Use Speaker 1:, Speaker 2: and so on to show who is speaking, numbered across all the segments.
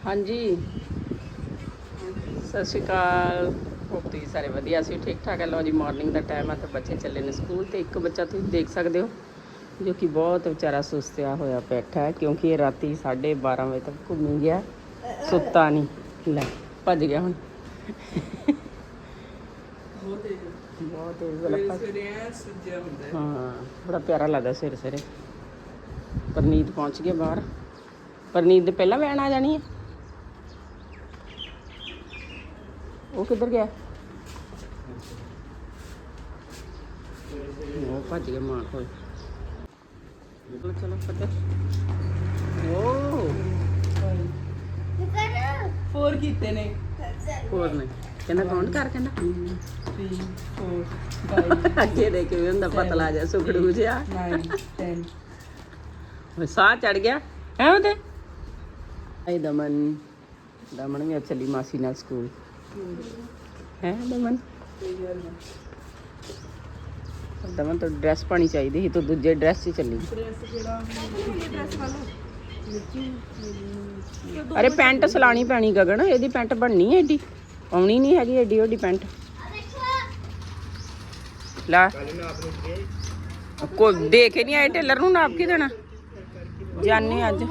Speaker 1: ਹਾਂਜੀ। ਸਤਿ ਸ਼੍ਰੀ ਅਕਾਲ। ਹੋਪ ਤੁਸੀਂ ਸਾਰੇ ਵਧੀਆ? ਸੀ ਠੀਕ ਠਾਕ ਹੈ ਲੋ ਜੀ ਮਾਰਨਿੰਗ ਦਾ ਟਾਈਮ ਆ ਤੇ ਬੱਚੇ ਚੱਲੇ ਨੇ ਸਕੂਲ ਤੇ। ਇੱਕ ਬੱਚਾ ਤੁਸੀਂ ਦੇਖ ਸਕਦੇ ਹੋ ਜੋ ਕਿ ਬਹੁਤ ਵਿਚਾਰਾ ਸੁਸਤਿਆ ਹੋਇਆ ਬੈਠਾ ਹੈ ਕਿਉਂਕਿ ਇਹ ਰਾਤੀ 12:30 ਵਜੇ ਤੱਕ ਘੁੰਮੀ ਗਿਆ। ਸੁੱਤਾ ਨਹੀਂ। ਲੈ ਭੱਜ ਗਿਆ ਹੁਣ। ਬਹੁਤ ਤੇਜ਼। ਵਾਲਾ ਭੱਜ ਹਾਂ। ਬੜਾ ਪਿਆਰਾ ਲੱਗਦਾ ਸਿਰ ਸਿਰੇ ਪਰਨੀਤ ਪਹੁੰਚ ਗਿਆ ਬਾਹਰ। ਪਰਨੀਤ ਦੇ ਪਹਿਲਾਂ ਵੈਨ ਆ ਜਾਣੀ ਹੈ? ਉਹ ਕਿੱਧਰ ਗਿਆ? ਉਹ ਭੱਜ ਗਿਆ ਮਾਰ ਹੋਏ। ਚਲੋ ਚਲੋ ਫਤਿਹ ਓ
Speaker 2: ਫੋਰ ਕੀਤੇ ਨੇ?
Speaker 1: ਹੋਰ ਨਹੀਂ। ਕਹਿੰਦਾ ਕਾਊਂਟ ਕਰ ਕਹਿੰਦਾ?
Speaker 2: 3 4
Speaker 1: ਅੱਗੇ ਦੇ ਕੇ ਹੁੰਦਾ ਪਤਲਾ ਜਿਹਾ ਸੁਖੜੂ ਜਿਹਾ।
Speaker 2: 5 9 10
Speaker 1: ਸਾਹ ਚੜ ਗਿਆ। ਆਈ ਦਮਨ। ਦਮਨ ਵੀ ਚੱਲੀ ਮਾਸੀ ਨਾਲ ਸਕੂਲ। ਹੈ ਦਮਨ? ਦਮਨ ਤਾਂ ਡਰੈਸ ਪਾਣੀ ਚਾਹੀਦੀ ਸੀ, ਤੂੰ ਦੂਜੇ ਡਰੈਸ 'ਚ ਚੱਲੀ। ਅਰੇ ਪੈਂਟ ਸਲਾਣੀ ਪੈਣੀ ਗਗਨ, ਇਹਦੀ ਪੈਂਟ ਬਣਨੀ ਹੈ ਏਡੀ? ਆਉਣੀ ਨਹੀਂ ਹੈਗੀ ਏਡੀ ਓਡੀ ਪੈਂਟ। ਲਾ। ਕੋ ਦੇ ਕੇ ਨਹੀਂ ਆਏ, ਟੇਲਰ ਨੂੰ ਨਾਪ ਕੇ ਦੇਣਾ। ਜਾਨੀ ਅੱਜ।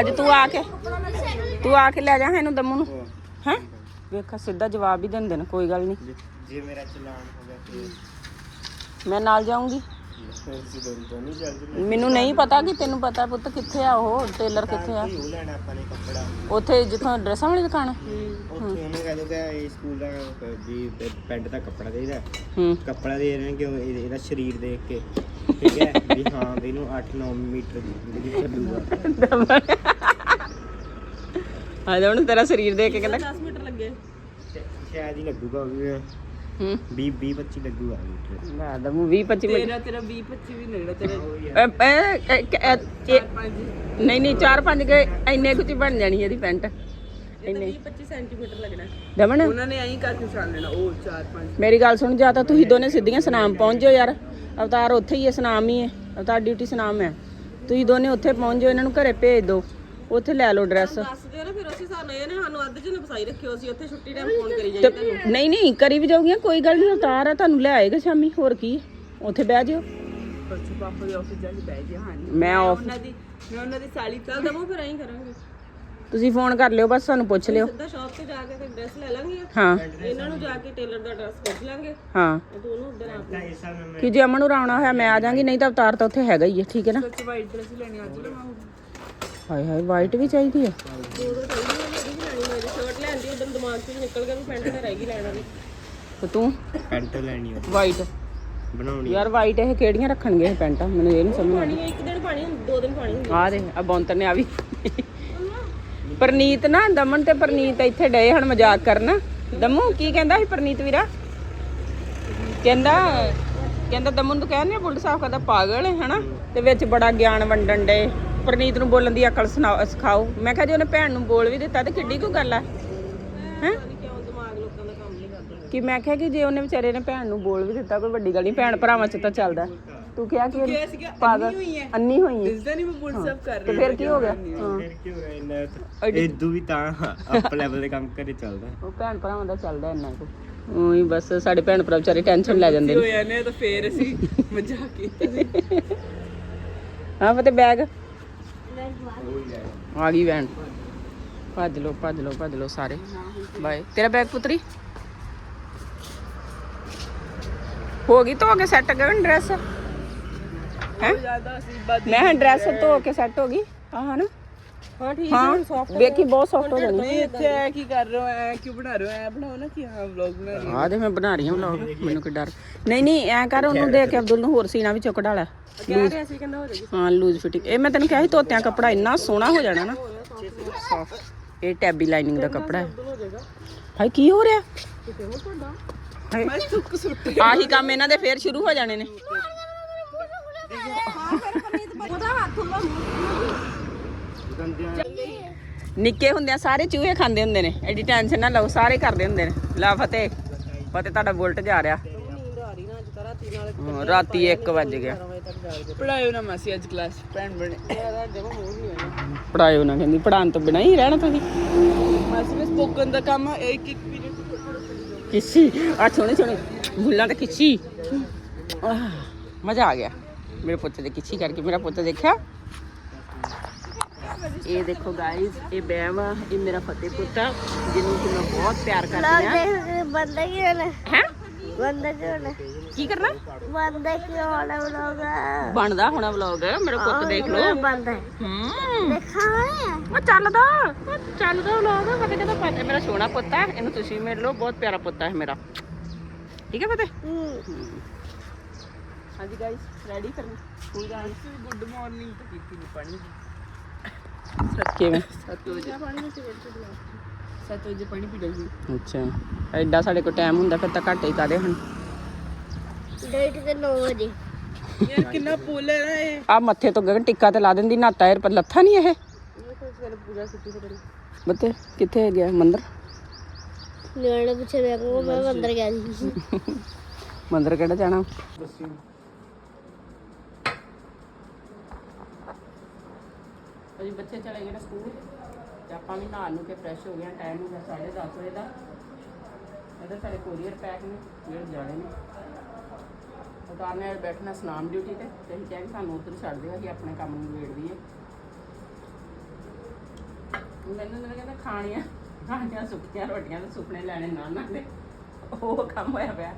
Speaker 1: ਅੱਜ ਤੂੰ ਆ ਕੇ, ਤੂੰ ਆ ਕੇ ਲੈ ਜਾ ਇਹਨੂੰ ਦਮੂ ਨੂੰ। ਹੈ? ਵੇਖਾ ਸਿੱਧਾ ਜਵਾਬ ਹੀ ਦਿੰਦੇ ਨੇ ਕੋਈ ਗੱਲ ਨਹੀਂ।
Speaker 3: ਜੇ ਮੇਰਾ ਚਲਾਨ ਹੋ ਗਿਆ ਫਿਰ
Speaker 1: ਮੈਂ ਨਾਲ ਜਾਊਂਗੀ।
Speaker 3: ਦੋਨੋਂ ਚੱਲ ਜੂ
Speaker 1: ਮੈਨੂੰ ਨਹੀਂ ਪਤਾ ਕਿ ਤੈਨੂੰ ਪਤਾ ਪੁੱਤ ਕਿੱਥੇ ਆ ਉਹ ਟੇਲਰ ਕਿੱਥੇ ਆ?
Speaker 3: ਉਹ ਲੈਣਾ ਆਪਾਂ ਨੇ ਕੱਪੜਾ।
Speaker 1: ਉੱਥੇ ਜਿੱਥੋਂ ਡਰੈਸਾਂ ਵਾਲੀ ਦੁਕਾਨ ਆ?
Speaker 3: ਉੱਥੇ ਉਹਨੇ ਕਹਿ ਦੋਗਾ ਇਹ ਸਕੂਲ ਦਾ ਵੀ ਪੈਂਟ ਦਾ ਕੱਪੜਾ ਦੇਈਦਾ
Speaker 1: ਹੂੰ।
Speaker 3: ਕੱਪੜਾ ਦੇ ਰਹੇ ਕਿ ਉਹ ਇਹਦੇ- ਇਹਦਾ ਸਰੀਰ ਦੇਖ ਕੇ। ਠੀਕ ਹੈ? ਵੀ ਹਾਂ ਵੀ ਇਹਨੂੰ 8-9 ਮੀਟਰ ਦੀ ਚੱਲੂਗਾ
Speaker 1: ਆ ਜਾ ਹੁਣ ਤੇਰਾ ਸਰੀਰ ਦੇਖ ਕੇ ਕਹਿੰਦਾ
Speaker 2: 10 ਮੀਟਰ ਲੱਗੇ
Speaker 3: ਸ਼ਾਇਦ ਹੀ ਲੱਗੂਗਾ ਵੀ
Speaker 1: ਹੂੰ।
Speaker 3: 20 20 25 ਲੱਗੂਗਾ ਮੀਟਰ
Speaker 1: ਲੈ ਦਮੂ 20 25 ਮਿੰਟ
Speaker 2: ਤੇਰਾ ਤੇਰਾ 20 25 ਵੀ ਨੇੜਾ ਤੇਰੇ।
Speaker 1: ਅ, ਅ, ਅ, ਅ, ਇਹ-
Speaker 2: ਪੰਜ।
Speaker 1: ਨਹੀਂ ਨਹੀਂ 4 5 ਕੇ ਇੰਨੇ ਕੁ ਚ ਹੀ ਬਣ ਜਾਣੀ ਇਹਦੀ ਪੈਂਟ।
Speaker 2: ਇਹ ਤਾਂ 20 25 ਸੈਂਟੀਮੀਟਰ ਲੱਗਣਾ।
Speaker 1: ਦਮਨ।
Speaker 2: ਉਹਨਾਂ ਨੇ ਐਂ ਕਰਕੇ ਛਾਣ ਲੈਣਾ ਉਹ 4 5
Speaker 1: ਮੇਰੀ ਗੱਲ ਸੁਣ ਜਾ ਤਾਂ ਤੁਸੀਂ ਦੋਨੇ ਸਿੱਧੀਆਂ ਸਨਾਮ ਪਹੁੰਚ ਜਾਓ ਯਾਰ। ਅਵਤਾਰ ਉੱਥੇ ਹੀ ਹੈ ਸਨਾਮ ਹੀ ਹੈ। ਅਵਤਾਰ ਡਿਊਟੀ ਸਨਾਮ ਹੈ। ਤੁਸੀਂ ਦੋਨੇ ਉੱਥੇ ਪਹੁੰਚ ਜਾਓ ਇਹਨਾਂ ਨੂੰ ਘਰੇ ਭੇਜ ਦਿਓ। ਉੱਥੇ ਲੈ ਲਓ ਡਰੈਸ
Speaker 2: ਦੱਸ ਦਿਓ ਨਾ ਫਿਰ ਅਸੀਂ ਸਾਨੂੰ ਇਹਨੇ ਸਾਨੂੰ ਅੱਧ ਚ ਨੇ ਫਸਾਈ ਰੱਖਿਓ ਅਸੀਂ ਉੱਥੇ ਛੁੱਟੀ ਟਾਈਮ ਫੋਨ ਕਰੀ ਜਾਈਏ
Speaker 1: ਨਹੀਂ ਨਹੀਂ ਕਰੀ ਵੀ ਜਾਊਗੀਆਂ ਕੋਈ ਗੱਲ ਨਹੀਂ ਅਵਤਾਰ ਆ ਤੁਹਾਨੂੰ ਲੈ ਆਏਗਾ ਸ਼ਾਮੀ ਹੋਰ ਕੀ ਹੈ? ਉੱਥੇ ਬਹਿ ਜਿਓ।
Speaker 2: ਪਰਸੋਂ ਪਾਪਾ ਦੇ ਆਫਿਸ ਜਾ ਕੇ ਬਹਿ ਗਿਆ ਹਾਂ
Speaker 1: ਮੈਂ ਆਫ
Speaker 2: ਉਹਨਾਂ ਦੀ ਮੈਂ ਉਹਨਾਂ ਦੀ ਸਾਲੀ ਚੱਲ ਦਮੋ ਫਿਰ ਐਂ ਕਰਾਂਗੇ।
Speaker 1: ਤੁਸੀਂ ਫੋਨ ਕਰ ਲਿਓ ਬਸ ਸਾਨੂੰ ਪੁੱਛ ਲਿਓ।
Speaker 2: ਸਿੱਧਾ ਸ਼ਾਪ ਤੇ ਜਾ ਕੇ ਤੇ ਡਰੈਸ ਲੈ ਲਾਂਗੇ।
Speaker 1: ਹਾਂ।
Speaker 2: ਇਹਨਾਂ ਨੂੰ ਜਾ ਕੇ ਟੇਲਰ ਦਾ ਡਰੈਸ ਪੁੱਛ ਲਾਂਗੇ।
Speaker 1: ਹਾਂ।
Speaker 2: ਤੇ ਤੂੰ ਉਹਨੂੰ ਉਧਰ ਆਪ
Speaker 1: ਕਿ ਜੇ ਅਮਨ ਨੂੰ ਰਾਉਣਾ ਹੋਇਆ ਮੈਂ ਆ ਜਾਾਂਗੀ ਨਹੀਂ ਤਾਂ ਅਵਤਾਰ ਤਾਂ ਉੱਥੇ ਹੈਗਾ ਹੀ ਹੈ ਠੀਕ ਹੈ ਨਾ?
Speaker 2: ਸੱਚ ਵਾਈਟ ਡਰੈਸ ਲੈਣੀ ਅੱਜ ਲਵਾਂਗੇ
Speaker 1: ਹਾਏ ਹਾਏ ਵਾਈਟ ਵੀ ਚਾਹੀਦੀ ਹੈ
Speaker 2: ਉਦੋਂ ਚਾਹੀਦੀ ਹੈ ਜਿਹੜੀ ਲੈਣੀ ਮੇਰੀ ਸ਼ਰਟ ਲੈਂਦੀ ਉਦੋਂ ਦਿਮਾਗ ਚੋਂ ਨਿਕਲ ਗਿਆ ਵੀ ਪੈਂਟ ਤੇ ਰਹਿ ਗਈ ਲੈਣ ਵਾਲੀ
Speaker 1: ਤੇ? ਤੂੰ
Speaker 3: ਪੈਂਟ ਲੈਣੀ ਉਹ
Speaker 1: ਵਾਈਟ
Speaker 3: ਬਣਾਉਣੀ
Speaker 1: ਯਾਰ ਵਾਈਟ ਇਹ ਕਿਹੜੀਆਂ ਰੱਖਣਗੇ ਇਹ ਪੈਂਟਾਂ? ਮੈਨੂੰ ਇਹ ਨਹੀਂ ਸਮਝ ਆਉਂਦੀ।
Speaker 2: ਪਾਣੀ ਇੱਕ ਦਿਨ ਪਾਣੀ ਦੋ ਦਿਨ ਪਾਣੀ।
Speaker 1: ਆ ਦੇ ਆ ਬੌਂਤਰ ਨੇ ਆ ਵੀ। ਪਰਨੀਤ ਨਾ ਦਮਨ ਤੇ ਪਰਨੀਤ ਇੱਥੇ ਡਏ ਹਣ ਮਜ਼ਾਕ ਕਰਨ। ਦਮੂ ਕੀ ਕਹਿੰਦਾ ਸੀ ਪਰਨੀਤ ਵੀਰਾ? ਕਹਿੰਦਾ ਕਹਿੰਦਾ ਦਮਨ ਨੂੰ ਕਹਿੰਦੇ ਬੁੱਢ ਸਾਹਿਬ ਕਹਿੰਦਾ ਪਾਗਲ ਹੈ ਹਨਾ? ਤੇ ਵਿੱਚ ਬੜਾ ਗਿਆਨ ਵੰਡਣ ਡੇ ਪਰਨੀਤ ਨੂੰ ਬੋਲਣ ਦੀ ਅਕਲ ਸੁਣਾਓ- ਸਿਖਾਓ। ਮੈਂ ਕਿਹਾ ਜੇ ਉਹਨੇ ਭੈਣ ਨੂੰ ਬੋਲ ਵੀ ਦਿੱਤਾ ਤੇ ਕਿੱਡੀ ਕੋ ਗੱਲ ਆ। ਹੈ?
Speaker 2: ਪਤਾ ਨੀ ਕਿਉਂ ਦਿਮਾਗ ਲੋਕਾਂ ਦਾ ਕੰਮ ਨਹੀਂ ਕਰਦਾ
Speaker 1: ਕਿ ਮੈਂ ਕਿਹਾ ਕਿ ਜੇ ਉਹਨੇ ਵਿਚਾਰੇ ਨੇ ਭੈਣ ਨੂੰ ਬੋਲ ਵੀ ਦਿੱਤਾ ਕੋਈ ਵੱਡੀ ਗੱਲ ਨਹੀਂ ਭੈਣ ਭਰਾਵਾਂ ਚ ਤਾਂ ਚੱਲਦਾ। ਤੂੰ ਕਿਹਾ ਕਿ ਪਾਗਲ। ਅੰਨੀ ਹੋਈ ਹੈ।
Speaker 2: ਦਿਸਦਾ ਨਹੀਂ ਮੈਂ ਬੁੱਢ ਸਾਹਿਬ ਕਰ
Speaker 1: ਤੇ
Speaker 2: ਰਹੀ
Speaker 1: ਫਿਰ ਕੀ ਹੋ ਗਿਆ? ਹਾਂ।
Speaker 3: ਫਿਰ ਕੀ ਹੋ ਗਿਆ ਇੰਨਾ ਇਦੂ ਵੀ ਤਾਂ ਅਪ ਲੈਵਲ ਦੇ ਕੰਮ ਕਰੇ ਚੱਲਦਾ।
Speaker 1: ਉਹ ਭੈਣ ਭਰਾਵਾਂ ਦਾ ਚੱਲਦਾ ਇੰਨਾ ਕੁ। ਉਹੀ ਬਸ ਸਾਡੇ ਭੈਣ ਭਰਾ ਵਿਚਾਰੇ ਟੈਨਸ਼ਨ ਲੈ ਜਾਂਦੇ ਨੇ।
Speaker 2: ਹੋਇਆ ਨੇ ਤਾਂ ਫੇਰ ਅਸੀਂ ਮਜ਼ਾਕ ਕੀਤਾ ਸੀ।
Speaker 1: ਹਾਂ ਫਤੇ ਬੈਗ ਆ ਗਈ ਵੈਨ। ਭੱਜ ਲੋ ਭੱਜ ਲੋ ਭੱਜ ਲੋ ਸਾਰੇ। ਬਾਏ। ਤੇਰਾ ਬੈਗ ਪੁੱਤਰੀ? ਹੋ ਗਈ ਧੋ ਕੇ ਸੈੱਟ ਗਗਨ ਡਰੈਸ ਹੈ? ਮੈਂ ਡਰੈਸ ਧੋ ਕੇ ਸੈੱਟ ਹੋ ਗਈ। ਆ ਹਨਾ?
Speaker 2: ਹਾਂ ਠੀਕ
Speaker 1: ਹਾਂ ਵੇਖੀ ਬਹੁਤ ਸੌਫਟ ਹੋ ਜਾਣੀ
Speaker 2: ਨਹੀਂ ਇੱਥੇ ਐ ਕੀ ਕਰ ਰਹੇ ਹੋ? ਐ ਕਿਉਂ ਬਣਾ ਰਹੇ ਹੋ? ਐ ਬਣਾਓ ਨਾ ਕਿ ਹਾਂ ਵਲੌਗ ਬਣਾ ਰਹੇ
Speaker 1: ਆ ਦੇ ਮੈਂ ਬਣਾ ਰਹੀ ਹਾਂ ਵਲੌਗ ਮੈਨੂੰ ਕੋਈ ਡਰ। ਨਹੀਂ ਨਹੀਂ ਐ ਕਰ ਉਹਨੂੰ ਦੇ ਕੇ ਅਬਦੁੱਲ ਨੂੰ ਹੋਰ ਸੀਨਾ ਵਿੱਚੋਂ ਕਢਾ ਲੈ।
Speaker 2: ਹੋ ਕਹਿ ਰਿਹਾ ਸੀ ਕਹਿੰਦਾ ਹੋ ਜਾਏਗੀ।
Speaker 1: ਹਾਂ ਲੂਜ਼ ਫਿਟਿੰਗ। ਇਹ ਮੈਂ ਤੈਨੂੰ ਕਿਹਾ ਸੀ ਧੋਤਿਆਂ ਕੱਪੜਾ ਇੰਨਾ ਸੋਹਣਾ ਹੋ ਜਾਣਾ ਨਾ। Soft। ਇਹ ਟੈਬੀ ਲਾਈਨਿੰਗ ਦਾ ਕੱਪੜਾ ਹੈ।
Speaker 2: ਹੋ ਜਾਏਗਾ।
Speaker 1: ਹਾਏ ਕੀ ਹੋ ਰਿਹਾ?
Speaker 2: ਕਿਤੇ ਹੋ ਤੁਹਾਡਾ
Speaker 1: ਹਾਏ,
Speaker 2: ਮੈਂ ਸੁੱਕ ਸੁੱਟ
Speaker 1: ਆਹੀ ਕੰਮ ਇਹਨਾਂ ਦੇ ਫੇਰ ਸ਼ੁਰੂ ਹੋ ਜਾਣੇ ਨੇ।
Speaker 2: ਉਹਦਾ ਹੱਥ ਉਹਦਾ
Speaker 1: ਨਿੱਕੇ ਹੁੰਦਿਆਂ ਸਾਰੇ ਚੂਹੇ ਖਾਂਦੇ ਹੁੰਦੇ ਨੇ। ਐਡੀ ਟੈਨਸ਼ਨ ਨਾ ਲਓ ਸਾਰੇ ਕਰਦੇ ਹੁੰਦੇ ਨੇ। ਲਾ ਫਤਿਹ। ਫਤਿਹ ਤੁਹਾਡਾ ਬੁਲਟ ਜਾ ਰਿਹਾ।
Speaker 2: ਰਾਤੀ ਨਾਲ
Speaker 1: ਹਾਂ, ਰਾਤੀ 1 ਵਜ ਗਿਆ।
Speaker 4: ਪੜਾਇਓ ਨਾ ਮਾਸੀ ਅੱਜ ਕਲਾਸ ਫਰੈਂਡ ਬਣੇ।
Speaker 1: ਪੜਾਇਓ ਨਾ ਕਹਿੰਦੀ ਪੜਾਉਣ ਤੋਂ ਬਿਨਾਂ ਹੀ ਰਹਿਣਾ ਤੁਸੀਂ।
Speaker 4: ਮਾਸੀ ਨੇ ਸਪੋਕਨ ਦਾ ਕੰਮ ਇੱਕ ਇੱਕ ਪੀਰੀਅਡ
Speaker 1: ਕਿਸੀ ਆ ਛੋਣੇ ਛੋਣੇ ਬੁੱਲਾਂ ਤੇ ਕਿਸੀ ਮਜ਼ਾ ਆ ਗਿਆ। ਮੇਰੇ ਪੁੱਤ ਦੇ ਕਿਸੀ ਕਰਕੇ ਮੇਰਾ ਪੁੱਤ ਦੇਖਿਆ? ਇਹ ਦੇਖੋ ਗਾਇਸ ਇਹ ਬੈਮ ਆ ਇਹ ਮੇਰਾ ਫਤਿਹ ਪੁੱਤ ਜਿਹਨੂੰ ਕਿ ਮੈਂ ਬਹੁਤ ਪਿਆਰ ਕਰਦੀ ਆ
Speaker 5: ਬੰਦਾ ਕਿਉਂ ਨਾ
Speaker 1: ਹੈ?
Speaker 5: ਬੰਦਾ ਕਿਉਂ ਨਾ
Speaker 1: ਕੀ ਕਰਨਾ?
Speaker 5: ਬੰਦਾ ਕਿਉਂ ਨਾ ਬਲੋਗਾ
Speaker 1: ਬਣਦਾ ਹੋਣਾ ਵਲੌਗ ਮੇਰਾ ਪੁੱਤ ਦੇਖ ਲਓ।
Speaker 5: ਬੰਦਾ
Speaker 1: ਹੂੰ।
Speaker 5: ਦੇਖਾਂ
Speaker 1: ਉਹ ਚੱਲਦਾ ਉਹ ਚੱਲਦਾ ਵਲੌਗ ਫਤਿਹ ਕਹਿੰਦਾ ਫਤਿਹ ਮੇਰਾ ਸੋਹਣਾ ਪੁੱਤ ਹੈ ਇਹਨੂੰ ਤੁਸੀਂ ਮਿਲ ਲਓ ਬਹੁਤ ਪਿਆਰਾ ਪੁੱਤ ਹੈ ਮੇਰਾ। ਠੀਕ ਹੈ ਫਤਿਹ? ਹਾਂਜੀ ਗਾਇਸ ਰੈਡੀ ਕਰਨ? ਸਕੂਲ ਜਾਣ
Speaker 4: ਗੁੱਡ ਮਾਰਨਿੰਗ ਤਾਂ ਕੀਤੀ ਨਹੀਂ ਪਾਣੀ
Speaker 1: ਕਿਵੇਂ
Speaker 4: ਸੱਤ ਵਜੇ। ਸੱਤ ਵਜੇ ਪਾਣੀ ਪੀ ਲਈ ਸੀ
Speaker 1: ਅੱਛਾ। ਐਡਾ ਸਾਡੇ ਕੋਲ ਟਾਈਮ ਹੁੰਦਾ ਫਿਰ ਤਾਂ ਘੱਟ ਹੀ ਕਾਦੇ ਹਨ
Speaker 5: ਡੇਟ ਤੇ 9 ਵਜੇ।
Speaker 4: ਯਾਰ ਕਿੰਨਾ ਪੁੱਲ ਹੈ ਨਾ ਇਹ।
Speaker 1: ਆ ਮੱਥੇ ਤੋਂ ਗਗਨ ਟਿੱਕਾ ਤੇ ਲਾ ਦਿੰਦੀ ਨਾਤਾ ਪਰ ਲੱਥਾ ਨਹੀਂ ਇਹ। ਬੱਤੇ ਕਿੱਥੇ ਗਿਆ ਮੰਦਰ?
Speaker 5: ਨਿਆਣੇ ਪੁੱਛੇ ਮੈਂ ਕੋ ਮੈਂ ਅੰਦਰ ਗਿਆ ਸੀ।
Speaker 1: ਮੰਦਰ ਕਿਹੜਾ ਜਾਣਾ? ਅਜੀ ਬੱਚੇ ਚਲੇ ਗਏ ਨੇ ਸਕੂਲ ਤੇ ਆਪਾਂ ਵੀ ਨਹਾ ਨੂੰ ਕੇ ਫਰੈਸ਼ ਹੋ ਗਏ ਟਾਈਮ ਹੋ ਗਿਆ 10:30 ਵਜੇ ਦਾ। ਇਹਦੇ ਸਾਡੇ ਕੋਰੀਅਰ ਪੈਕ ਨੇ, ਜਿਹੜੇ ਜਾਣੇ ਨੇ। ਉਤਾਰ ਬੈਠਣਾ ਸਨਾਮ ਡਿਊਟੀ ਤੇ ਤੇ ਅਸੀਂ ਕਿਹਾ ਕਿ ਸਾਨੂੰ ਉੱਧਰ ਛੱਡ ਦਿਓ, ਅਸੀਂ ਆਪਣੇ ਕੰਮ ਨੂੰ ਵੇੜ ਦਈਏ ਮੈਨੂੰ ਤਾਂ ਕਹਿੰਦਾ ਖਾਣੀਆਂ ਖਾਣੀਆਂ ਸੁੱਕੀਆਂ ਰੋਟੀਆਂ ਤੇ ਸੁਪਨੇ ਲੈਣੇ ਨਾ ਨਾ ਦੇ। ਉਹ ਕੰਮ ਹੋਇਆ ਪਿਆ।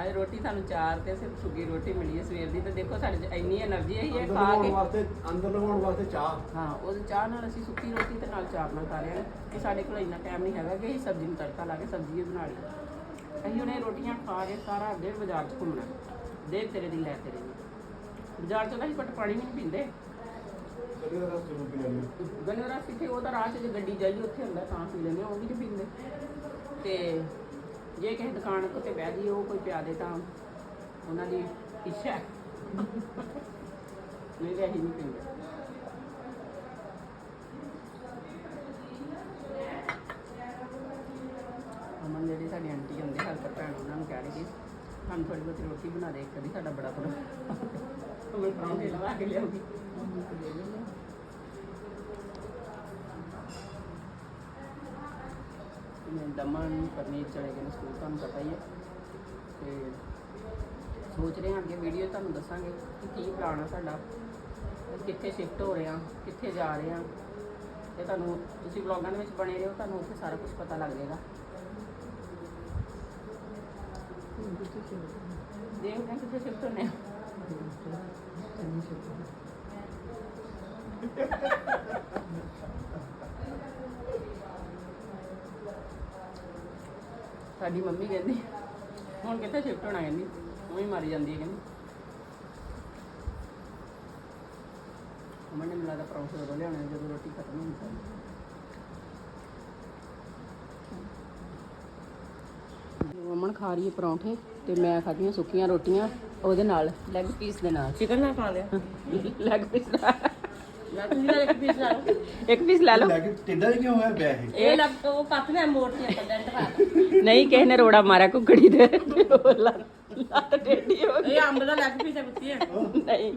Speaker 1: ਅੱਜ ਰੋਟੀ ਸਾਨੂੰ ਚਾਰ ਤੇ ਸਿਰਫ ਸੁੱਕੀ ਰੋਟੀ ਮਿਲੀ ਹੈ ਸਵੇਰ ਦੀ ਤੇ ਦੇਖੋ ਸਾਡੇ 'ਚ ਇੰਨੀ એનર્ਜੀ ਹੈ ਅੰਦਰ ਖਾ ਕੇ।
Speaker 6: ਅੰਦਰ ਲਗਾਉਣ ਵਾਸਤੇ ਚਾਹ।
Speaker 1: ਹਾਂ ਉਹ ਚਾਹ ਨਾਲ ਅਸੀਂ ਸੁੱਕੀ ਰੋਟੀ ਤੇ ਨਾਲ ਚਾਰ ਨਾਲ ਖਾ ਰਹੇ ਹਾਂ। ਕਿ ਸਾਡੇ ਕੋਲ ਇੰਨਾ ਟਾਈਮ ਨਹੀਂ ਹੈਗਾ ਕਿ ਅਸੀਂ ਸਬਜ਼ੀ ਨੂੰ ਤੜਕਾ ਲਾ ਕੇ ਸਬਜ਼ੀ ਹੀ ਬਣਾ ਲਈ ਅਸੀਂ ਉਹਨੇ ਰੋਟੀਆਂ ਖਾ ਕੇ ਸਾਰਾ ਅੱਗੇ ਬਾਜ਼ਾਰ 'ਚ ਘੁੰਮਣਾ ਦੇਖ ਤੇਰੇ ਦੀ ਲੈ ਤੇਰੇ ਦੀ। ਬਾਜ਼ਾਰ 'ਚ ਤਾਂ ਅਸੀਂ ਘੱਟ ਪਾਣੀ ਵੀ ਨਹੀਂ ਪੀਂਦੇ।
Speaker 6: ਕਦੇ ਦਾ
Speaker 1: ਉਹ ਤਾਂ ਰਾਹ 'ਚ ਜੇ ਗੱਡੀ ਜਾਈ ਉੱਥੇ ਹੁੰਦਾ ਤਾਂ ਪੀ ਲੈਂਦੇ ਉਹ ਵੀ ਨਹੀਂ ਪੀਂਦੇ। ਤੇ ਜੇ ਕਿਸੇ ਦੁਕਾਨ ਉੱਤੇ ਬਹਿ ਜੀ ਉਹ ਕੋਈ ਪਿਆ ਦੇ ਤਾਂ ਉਹਨਾਂ ਦੀ ਇੱਛਾ ਹੈ। ਨਹੀਂ ਤੇ ਅਸੀਂ ਨਹੀਂ ਪੀਂਦੇ। ਅਮਨ ਜਿਹੜੀ ਸਾਡੀ ਆਂਟੀ ਹੁੰਦੀ ਹੈਲਪਰ ਭੈਣ, ਉਹਨਾਂ ਨੂੰ ਕਹਿ ਰਹੀ ਸੀ, ਸਾਨੂੰ ਥੋੜੀ ਬਹੁਤੀ ਰੋਟੀ ਬਣਾ ਦੇ, ਇੱਕ ਕਦੀ ਸਾਡਾ ਬੜਾ ਥੋੜਾ ਅਮਨ ਪਰੌਂਠੇ ਲਵਾ ਕੇ ਲਿਆਉਗੀ ਦਮਨ ਪਰਨੀਤ ਚਲੇ ਗਏ ਨੇ ਸਕੂਲ ਤੁਹਾਨੂੰ ਪਤਾ ਹੀ ਹੈ। ਤੇ ਸੋਚ ਰਹੇ ਹਾਂ ਅੱਗੇ ਵੀਡੀਓ ਤੁਹਾਨੂੰ ਦੱਸਾਂਗੇ ਕਿ ਕੀ ਪਲਾਨ ਆ ਸਾਡਾ। ਕਿੱਥੇ ਸ਼ਿਫਟ ਹੋ ਰਹੇ ਹਾਂ ਕਿੱਥੇ ਜਾ ਰਹੇ ਹਾਂ। ਤੇ ਤੁਹਾਨੂੰ ਤੁਸੀਂ ਵਲੌਗਾਂ ਦੇ ਵਿੱਚ ਬਣੇ ਰਹੋ ਤੁਹਾਨੂੰ ਉੱਥੇ ਸਾਰਾ ਕੁਝ ਪਤਾ ਲੱਗ ਜਾਏਗਾ। ਦੇਖਦੇ ਹਾਂ ਕਿੱਥੇ ਸ਼ਿਫਟ ਹੋਣੇ ਆ। ਸਾਡੀ ਮੰਮੀ ਕਹਿੰਦੀ ਹੁਣ ਕਿੱਥੇ ਸ਼ਿਫਟ ਹੋਣਾ ਕਹਿੰਦੀ ਉਹ ਹੀ ਮਾਰੀ ਜਾਂਦੀ ਹੈ ਕਹਿੰਦੀ। ਅਮਨ ਨੇ ਮੈਨੂੰ ਲੱਗਦਾ ਪਰੌਂਠੇ ਉਦੋਂ ਲਿਆਉਣੇ ਜਦੋਂ ਰੋਟੀ ਖਤਮ ਚਾਹੀਦੀ ਅਮਨ ਖਾ ਰਹੀ ਹੈ ਪਰੌਂਠੇ ਤੇ ਮੈਂ ਖਾਧੀਆਂ ਸੁੱਕੀਆਂ ਰੋਟੀਆਂ ਉਹਦੇ ਨਾਲ ਲੈਗ ਪੀਸ ਦੇ ਨਾਲ।
Speaker 2: ਚਿਕਨ ਨਾ ਖਾ ਲਿਆ?
Speaker 1: ਲੈਗ ਪੀਸ
Speaker 2: ਤੁਸੀਂ ਇੱਕ ਪੀਸ ਲਾ ਲਓ।
Speaker 1: ਇੱਕ ਪੀਸ ਲੈ ਲਓ।
Speaker 6: ਲੈ ਕੇ ਟਿੱਡਾ ਹੀ ਕਿਉਂ ਹੋਇਆ ਪਿਆ ਇਹ?
Speaker 2: ਇਹ ਲੱਗ ਉਹ ਕੱਟ ਮੈਂ ਮੋੜ ਤੇ ਆਪਾਂ ਡੈਂਟ ਪਾ
Speaker 1: ਨਹੀਂ ਕਿਸੇ ਨੇ ਰੋੜਾ ਮਾਰਿਆ ਕੁਕੜੀ ਦੇ। ਉਹ ਲੱਤ ਲੱਤ ਟੇਢੀ ਹੋ ਗਈ।
Speaker 2: ਇਹ ਅੰਬ ਦਾ ਲੱਗ ਪੀਸ ਹੈ ਪੁੱਤੀ ਹੈ।
Speaker 1: ਨਹੀਂ।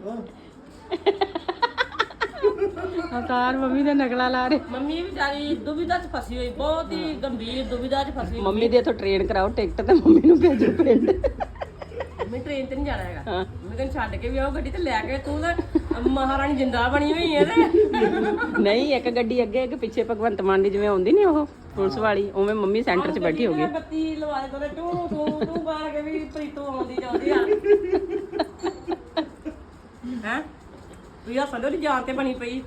Speaker 1: ਅਕਾਰ ਮੰਮੀ ਨੇ ਨਕਲਾ ਲਾ ਰਹੇ।
Speaker 2: ਮੰਮੀ ਵਿਚਾਰੀ ਦੁਬਿਧਾ 'ਚ ਫਸੀ ਹੋਈ ਬਹੁਤ ਹੀ ਗੰਭੀਰ ਦੁਬਿਧਾ 'ਚ ਫਸੀ ਹੋਈ।
Speaker 1: ਮੰਮੀ ਦੇ ਇੱਥੋਂ ਟ੍ਰੇਨ ਕਰਾਓ ਟਿਕਟ ਤੇ ਮੰਮੀ ਨੂੰ ਭੇਜੋ ਪਿੰਡ।
Speaker 2: ਮੈਂ ਟ੍ਰੇਨ ਤੇ ਨਹੀਂ ਜਾਣਾ ਹੈਗਾ।
Speaker 1: ਹਾਂ।
Speaker 2: ਮੈਂ ਕਹਿੰਦਾ ਛੱਡ ਕੇ ਵੀ ਆਓ ਗੱਡੀ ਤੇ ਲੈ ਕੇ ਤੂੰ ਤਾਂ ਮਹਾਰਾਣੀ ਜਿੰਦਾ ਬਣੀ ਹੋਈ ਹੈ ਤੇ।
Speaker 1: ਨਹੀਂ ਇੱਕ ਗੱਡੀ ਅੱਗੇ ਇੱਕ ਪਿੱਛੇ ਭਗਵੰਤ ਮਾਨ ਦੀ ਜਿਵੇਂ ਆਉਂਦੀ ਨਹੀਂ ਉਹ ਪੁਲਿਸ ਵਾਲੀ ਉਵੇਂ ਮੰਮੀ ਸੈਂਟਰ 'ਚ ਬੈਠੀ ਹੋਗੀ
Speaker 2: ਬੱਤੀ ਲਵਾ ਦੇ ਤੋਰੇ ਟੂ ਟੂ ਟੂ ਬਾਲ ਕੇ ਵੀ ਪ੍ਰੀਤੋ ਆਉਂਦੀ ਜਾਂਦੀ ਆ। ਹੈ? ਵੀ ਆ ਸੰਦੋ ਦੀ ਜਾਨ ਤੇ ਬਣੀ ਪਈ।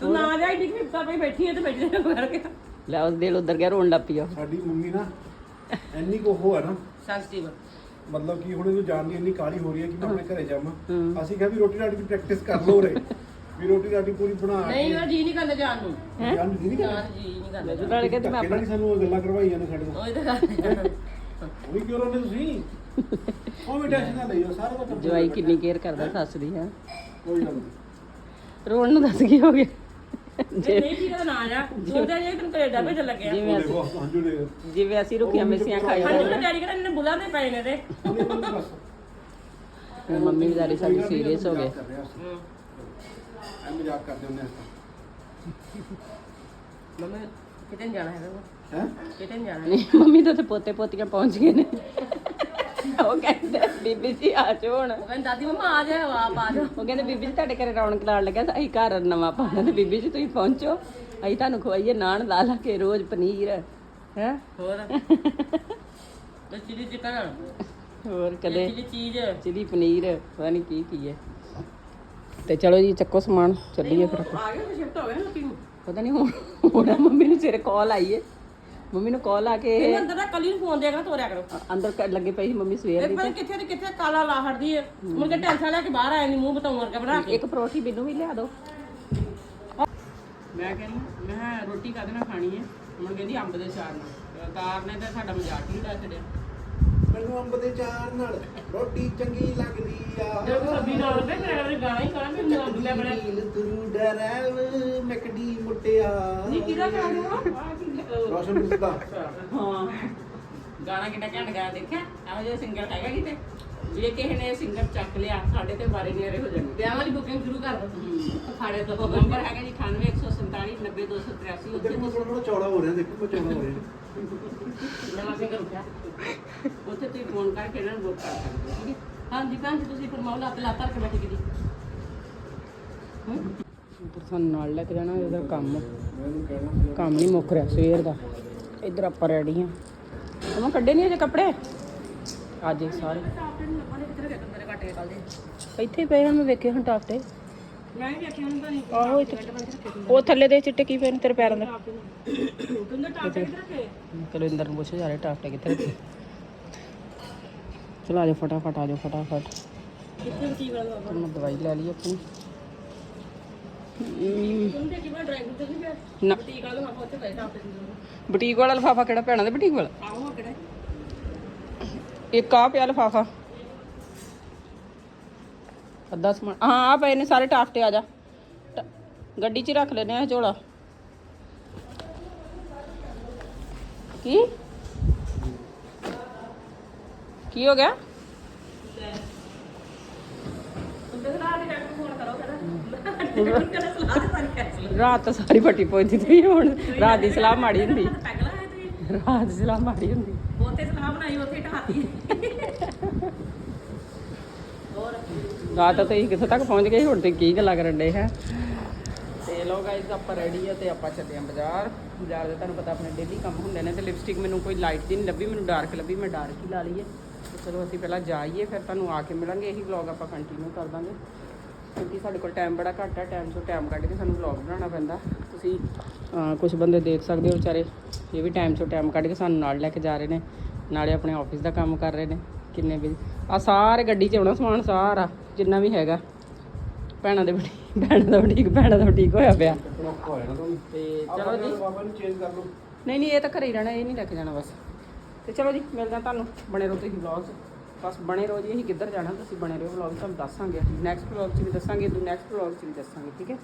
Speaker 2: ਤੂੰ ਨਾ ਜਾ ਇੱਡੀ ਕਿਤਾ ਪਈ ਬੈਠੀ ਹੈ ਤੇ ਬੈਠੀ ਰਹਿ ਕਰਕੇ
Speaker 1: ਲੈ ਉਸ ਦਿਲ ਉਧਰ ਗਿਆ ਰੋਣ ਲੱਗ ਪਿਆ।
Speaker 6: ਸਾਡੀ ਮੰਮੀ ਨਾ ਇੰਨੀ ਕੋ ਉਹ ਹੈ ਨਾ।
Speaker 2: ਸੈਂਸਿਟਿਵ
Speaker 6: ਮਤਲਬ ਕਿ ਹੁਣ ਇਹਨੂੰ ਜਾਣ ਦੀ ਇੰਨੀ ਕਾਲੀ ਹੋ ਰਹੀ ਹੈ ਕਿ ਮੈਂ ਆਪਣੇ ਘਰੇ ਜਾਵਾਂ। ਅਸੀਂ ਕਿਹਾ ਵੀ ਰੋਟੀ ਰਾਟੀ ਦੀ ਪ੍ਰੈਕਟਿਸ ਕਰ ਲੋ ਰੇ ਵੀ ਰੋਟੀ ਰਾਟੀ ਪੂਰੀ ਬਣਾ
Speaker 2: ਨਹੀਂ ਉਹ ਜੀ ਨਹੀਂ ਕਰਦਾ ਜਾਣ ਨੂੰ।
Speaker 6: ਜਾਣ ਦੀ ਨਹੀਂ
Speaker 2: ਜਾਣ ਜੀ ਨਹੀਂ ਕਰਦਾ
Speaker 1: ਜਦੋਂ ਨਾਲੇ ਕਹਿੰਦੇ ਮੈਂ
Speaker 6: ਹੀ ਸਾਨੂੰ ਉਹ ਗੱਲਾਂ ਕਰਵਾਈਆਂ ਨੇ ਸਾਡੇ ਤੋਂ?
Speaker 2: ਉਹ ਕਰ
Speaker 6: ਉਹ ਵੀ ਕਿਉਂ ਰੋਣੇ ਤੁਸੀਂ? ਉਹ ਵੀ ਟੈਨਸ਼ਨ ਨਾ ਲਈਓ ਸਾਰਾ ਕੁਝ
Speaker 1: ਜਵਾਈ ਕਿੰਨੀ ਕੇਅਰ ਕਰਦਾ ਸੱਸ ਦੀ ਹੈ?
Speaker 6: ਕੋਈ ਗੱਲ ਨਹੀਂ
Speaker 1: ਰੋਣ ਨੂੰ ਦੱਸ ਕੀ ਹੋ ਗਿਆ?
Speaker 2: ਜੇ ਨਹੀਂ ਠੀਕ ਤਾਂ ਨਾ ਜਾ ਸੋਚਦਾ ਜੇ ਤੈਨੂੰ ਕੈਨੇਡਾ ਭੇਜਣ ਲੱਗਿਆ
Speaker 1: ਜਿਵੇਂ
Speaker 6: ਉਹ
Speaker 1: ਅਸੀਂ
Speaker 6: ਦੇਖੋ ਹੰਝੂ ਦੇ
Speaker 1: ਜਿਵੇਂ ਅਸੀਂ ਰੁਕੀਆਂ ਮਿਸੀਆਂ ਖਾਈ
Speaker 2: ਹਾਂਜੀ
Speaker 1: ਜਾਂਦੇ
Speaker 2: ਮੈਂ ਡੈਡੀ ਕਹਿੰਦਾ ਇਹਨੇ ਬੁਲਾ ਦੇ ਪਏ ਨੇ ਤੇ।
Speaker 6: ਉਹਨੇ ਮੈਨੂੰ ਬਸ
Speaker 1: ਹੁਣ ਮੰਮੀ ਵਿਚਾਰੀ ਸਾਡੀ ਸੀਰੀਅਸ ਹੋ ਗਏ।
Speaker 6: ਐ ਮਜ਼ਾਕ ਕਰਦੇ ਹੁੰਦੇ ਆ
Speaker 2: ਮੰਮੀ ਕਿਤੇ ਨੀ ਜਾਣਾ ਹੈਗਾ
Speaker 6: ਹੈ?
Speaker 2: ਕਿਤੇ ਨੀ ਜਾਣਾ।
Speaker 1: ਨਹੀਂ ਮੰਮੀ ਤਾਂ ਪੋਤੇ ਪੋਤੀਆਂ ਪਹੁੰਚ ਗਏ ਨੇ। ਉਹ ਕਹਿੰਦੇ ਬੀਬੀ ਜੀ ਆ ਜਾਓ ਹੁਣ।
Speaker 2: ਉਹ ਕਹਿੰਦੀ ਦਾਦੀ ਮਮਾ ਆ ਜਾ ਆਪ ਆ ਜਾ
Speaker 1: ਉਹ ਕਹਿੰਦੇ ਬੀਬੀ ਜੀ ਤੁਹਾਡੇ ਘਰੇ ਰੌਣਕ ਲਾਉਣ ਲੱਗਾ ਅਸੀਂ ਘਰ ਨਵਾਂ ਪਾਉਣਾ ਤੇ ਬੀਬੀ ਜੀ ਤੁਸੀਂ ਪਹੁੰਚੋ। ਅਸੀਂ ਤੁਹਾਨੂੰ ਖਵਾਈਏ ਨਾਨ ਲਾ ਲਾ ਕੇ ਰੋਜ਼ ਪਨੀਰ ਹੈ?
Speaker 2: ਹੋਰ? ਤੇ ਚਿਲੀ ਚਿਕਨ
Speaker 1: ਹੋਰ ਕਦੇ?
Speaker 2: ਚਿਲੀ ਚੀਜ਼।
Speaker 1: ਚਿਲੀ ਪਨੀਰ ਪਤਾ ਨਹੀਂ ਕੀ ਕੀ ਹੈ। ਤੇ ਚਲੋ ਜੀ ਚੱਕੋ ਸਮਾਨ ਚੱਲੀਏ ਫਿਰ ਆਪਾਂ
Speaker 2: ਆ ਗਏ ਸ਼ਿਫਟ ਹੋ ਗਏ ਨਾ
Speaker 1: ਪਤਾ ਨਹੀਂ ਹੁਣ ਹੁਣ ਮੰਮੀ ਨੂੰ ਸਿਰੇ ਕਾਲ ਆਈ ਹੈ ਮੰਮੀ ਨੂੰ ਕਾਲ ਆ ਕੇ
Speaker 2: ਇਹਨੂੰ ਅੰਦਰ ਨਾ ਕਲੀ ਨੂੰ ਫੋਨ ਦਿਆ ਕਰੋ ਤੋਰਿਆ ਕਰੋ।
Speaker 1: ਅੰਦਰ ਕ- ਲੱਗੇ ਪਈ ਸੀ ਮੰਮੀ ਸਵੇਰ
Speaker 2: ਇਹ
Speaker 1: ਦੀ
Speaker 2: ਪਤਾ ਨੀ ਕਿੱਥੇ ਤੇ ਕਿੱਥੇ ਕਾਲਾ ਲਾ ਹਟਦੀ ਹੈ। ਮੁੜ ਕੇ ਟੈਨਸ਼ਨ ਲੈ ਕੇ ਬਾਹਰ ਆਏ ਨਹੀਂ ਮੂੰਹ ਬਤਾਉਂ ਵਰਗਾ ਬਣਾ ਕੇ।
Speaker 1: ਇੱਕ ਪਰੌਠੀ ਮੈਨੂੰ ਵੀ ਲਿਆ ਦਿਓ। ਮੈਂ ਕਹਿੰਦੀ ਮੈਂ ਕਿਹਾ ਰੋਟੀ ਕਾਹਦੇ ਨਾਲ ਖਾਣੀ ਹੈ ਹੁਣ ਕਹਿੰਦੀ ਅੰਬ ਦੇ ਚਾਰ ਨਾਲ। ਕਾਰ ਨੇ ਤਾਂ ਸਾਡਾ ਮਜ਼ਾਕ ਹੀ ਉਡਾ ਛੱਡਿਆ।
Speaker 6: ਮੈਨੂੰ ਅੰਬ ਦੇ ਚਾਰ ਨਾਲ ਰੋਟੀ ਚੰਗੀ ਲੱਗਦੀ ਆ।
Speaker 2: ਜੇ ਸਬਜ਼ੀ ਨਾਲ ਲੱਗੇ ਮੇਰੇ ਵਾਲੇ ਗਾਣਾ ਹੀ ਕਰਾਂਗੇ ਮੈਨੂੰ ਅੰਬ ਲੈ ਬਣਾ
Speaker 6: ਨੀਲ ਤਰੂ ਡਰੈਵ ਮੈਕਡੀ ਮੁੱਟਿਆ।
Speaker 2: ਨਹੀਂ ਕਿਹਦਾ ਗਾਣਾ?
Speaker 6: ਰੋਸ਼ਨ ਕੁੱਤਾ
Speaker 1: ਹਾਂ। ਗਾਣਾ ਕਿੰਨਾ ਘੈਂਟ ਗਾ ਦੇਖਿਆ? ਇਹੋ ਜਿਹਾ ਸਿੰਗਰ ਹੈਗਾ ਕਿਤੇ? ਜੇ ਕਿਸੇ ਨੇ ਸਿੰਗਰ ਚੱਕ ਲਿਆ ਸਾਡੇ ਤੇ ਬਾਰੇ ਨਿਆਰੇ ਹੋ ਜਾਣਗੇ
Speaker 2: ਵਿਆਹ ਵਾਲੀ ਬੁਕਿੰਗ ਸ਼ੁਰੂ ਕਰ ਦੋ
Speaker 1: ਸਾਡੇ ਤੋਂ ਨੰਬਰ ਹੈਗਾ ਜੀ 98 147 90283 ਉੱਥੇ
Speaker 6: ਦੇਖੋ ਥੋੜਾ ਥੋੜਾ ਚੌੜਾ ਹੋ ਰਿਹਾ ਦੇਖੋ ਮੈਂ ਚੌੜਾ ਹੋ ਰਿਹਾ।
Speaker 2: ਨਵਾਂ ਸਿੰਗਰ ਉੱਠਿਆ।
Speaker 1: ਉੱਥੇ ਤੁਸੀਂ ਫੋਨ ਕਰਕੇ ਇਹਨਾਂ ਨੂੰ ਬੁੱਕ ਕਰ ਸਕਦੇ ਹੋ ਠੀਕ ਹੈ?
Speaker 2: ਹਾਂਜੀ ਭੈਣ ਜੀ ਤੁਸੀਂ ਫਰਮਾਓ ਲੱਤ ਲੱਤ ਧਰ ਕੇ ਬੈਠੀ ਕਿਦੀ
Speaker 1: ਇੱਧਰ ਸਾਨੂੰ ਨਾਲ ਲੈ ਕੇ ਜਾਣਾ ਕੰਮ। ਕੰਮ ਨਹੀਂ ਮੁੱਕ ਰਿਹਾ ਸਵੇਰ ਦਾ। ਇੱਧਰ ਆਪਾਂ ਰੈਡੀ ਆ ਅਮਾ ਕੱਢੇ ਨਹੀਂ ਅਜੇ ਕੱਪੜੇ? ਅੱਜ ਸਾਰੇ। ਇੱਥੇ ਪਏ ਹਨ ਮੈਂ ਵੇਖੇ ਹੁਣ ਟਾਫਟੇ
Speaker 2: ਮੈਂ ਵੀ ਵੇਖਿਆ ਨਹੀਂ ਭਾਣੀ
Speaker 1: ਆਹੋ ਇੱਥੇ ਉਹ ਥੱਲੇ ਦੇ ਚਿੱਟੇ ਕੀ ਪਏ ਨੇ ਤੇਰੇ ਪੈਰਾਂ ਦੇ?
Speaker 2: ਕਿੱਧਰ ਰੱਖੇ?
Speaker 1: ਕੁਲਵਿੰਦਰ ਨੂੰ ਪੁੱਛੋ ਯਾਰੇ ਟਾਫਟੇ ਕਿੱਥੇ ਰੱਖੇ? ਚਲ ਆ ਜਾਓ ਫਟਾਫਟ ਆ ਜਾਓ ਫਟਾਫਟ।
Speaker 2: ਕਿੱਥੇ ਕੀ ਗੱਲ ਬਾਬਾ
Speaker 1: ਮੈਂ ਦਵਾਈ ਲੈ ਲਈ ਆਪਣੀ। ਨਾ। ਬੁਟੀਕ ਵਾਲਾ ਲਫਾਫਾ ਕਿਹੜਾ ਪੈਣਾ ਦੇ ਬੁਟੀਕ ਵਾਲਾ?
Speaker 2: ਆਹੋ ਕਿਹੜਾ?
Speaker 1: ਇੱਕ ਆ ਪਿਆ ਲਫਾਫਾ। ਅੱਧਾ ਸਮਾਨ। ਹਾਂ ਆ ਪਏ ਨੇ ਸਾਰੇ, ਟਾਫਟੇ ਆ ਜਾ। ਟ- ਗੱਡੀ 'ਚ ਹੀ ਰੱਖ ਲੈਨੇ ਆ ਇਹ ਝੋਲਾ। ਕੀ? ਕੀ ਹੋ ਗਿਆ? ਰਾਤ ਤਾਂ ਸਾਰੀ ਫੱਟੀ ਪਹੁੰਚੀ ਤੀ ਹੁਣ। ਰਾਤ ਦੀ ਸਲਾਹ ਮਾੜੀ ਹੁੰਦੀ। ਰਾਤ ਦੀ ਸਲਾਹ ਮਾੜੀ ਹੁੰਦੀ।
Speaker 2: ਉੱਥੇ ਸਲਾਹ ਬਣਾਈ, ਉੱਥੇ ਢਾਤੀ
Speaker 1: ਰਾਤ ਤਾਂ ਤੁਸੀਂ ਕਿੱਥੋਂ ਤੱਕ ਪਹੁੰਚ ਗਏ ਹੁਣ ਤੇ ਕੀ ਗੱਲਾਂ ਕਰਨ ਡੇ ਹੈ। ਤੇ ਲੋ ਗਾਇਸ ਆਪਾਂ ਰੈਡੀ ਆ ਤੇ ਆਪਾਂ ਚੱਲੇ ਆਂ ਬਾਜ਼ਾਰ। ਬਾਜ਼ਾਰ ਦੇ ਤੁਹਾਨੂੰ ਪਤਾ ਆਪਣੇ ਡੇਲੀ ਕੰਮ ਹੁੰਦੇ ਨੇ ਤੇ ਲਿਪਸਟਿਕ ਮੈਨੂੰ ਕੋਈ ਲਾਈਟ ਦੀ ਨਹੀਂ ਲੱਭੀ, ਮੈਨੂੰ ਡਾਰਕ ਲੱਭੀ, ਮੈਂ ਡਾਰਕ ਹੀ ਲਾ ਲਈਏ। ਤੇ ਚਲੋ ਅਸੀਂ ਪਹਿਲਾਂ ਜਾਈਏ, ਫਿਰ ਤੁਹਾਨੂੰ ਆ ਕੇ ਮਿਲਾਂਗੇ, ਇਹੀ ਵਲੌਗ ਆਪਾਂ ਕੰਟੀਨਿਊ ਕਰ ਦਾਂਗੇ। ਕਿਉਂਕਿ ਸਾਡੇ ਕੋਲ ਟਾਈਮ ਬੜਾ ਘੱਟ ਹੈ ਟਾਈਮ ਤੋਂ ਟਾਈਮ ਕੱਢ ਕੇ ਸਾਨੂੰ ਵਲੌਗ ਬਣਾਉਣਾ ਪੈਂਦਾ। ਤੁਸੀਂ ਕੁਝ ਬੰਦੇ ਦੇਖ ਸਕਦੇ ਹੋ ਵਿਚਾਰੇ, ਇਹ ਵੀ ਟਾਈਮ ਤੋਂ ਟਾਈਮ ਕੱਢ ਕੇ ਸਾਨੂੰ ਨਾਲ ਲੈ ਕੇ ਜਾ ਰਹੇ ਨੇ, ਨਾਲੇ ਆਪਣੇ ਆਫਿਸ ਦਾ ਕੰਮ ਕਰ ਰਹੇ ਨੇ। ਕਿੰਨੇ ਵੀ ਆ ਸਾਰੇ ਗੱਡੀ 'ਚ ਆਉਣਾ ਸਮਾਨ ਸਾਰਾ, ਜਿੰਨਾ ਵੀ ਹੈਗਾ। ਭੈਣਾਂ ਦੇ ਬੁਟੀਕ ਭੈਣਾਂ ਦਾ ਠੀਕ ਭੈਣਾਂ ਦਾ ਠੀਕ ਹੋਇਆ ਪਿਆ।
Speaker 6: ਆਪਣਾ
Speaker 1: ਤੇ
Speaker 6: ਚਲੋ
Speaker 1: ਜੀ। ਨਹੀਂ ਨਹੀਂ, ਇਹ ਤਾਂ ਘਰੇ ਹੀ ਰਹਿਣਾ, ਇਹ ਨਹੀਂ ਲੈ ਕੇ ਜਾਣਾ ਬਸ। ਤੇ ਚਲੋ ਜੀ, ਮਿਲਦਾ ਤੁਹਾਨੂੰ ਬਣੇ ਰਹੋ ਤੁਸੀਂ ਵਲੌਗ 'ਚ ਬਸ ਬਣੇ ਰਹੋ ਜੀ, ਅਸੀਂ ਕਿੱਧਰ ਜਾਣਾ, ਤੁਸੀਂ ਬਣੇ ਰਹੋ ਵਲੌਗ ਤੁਹਾਨੂੰ ਦੱਸਾਂਗੇ। ਨੈਕਸਟ ਵਲੌਗ 'ਚ ਵੀ ਦੱਸਾਂਗੇ ਦੂ ਨੈਕਸਟ ਵਲੌਗ 'ਚ ਵੀ ਦੱਸਾਂਗੇ, ਠੀਕ ਹੈ?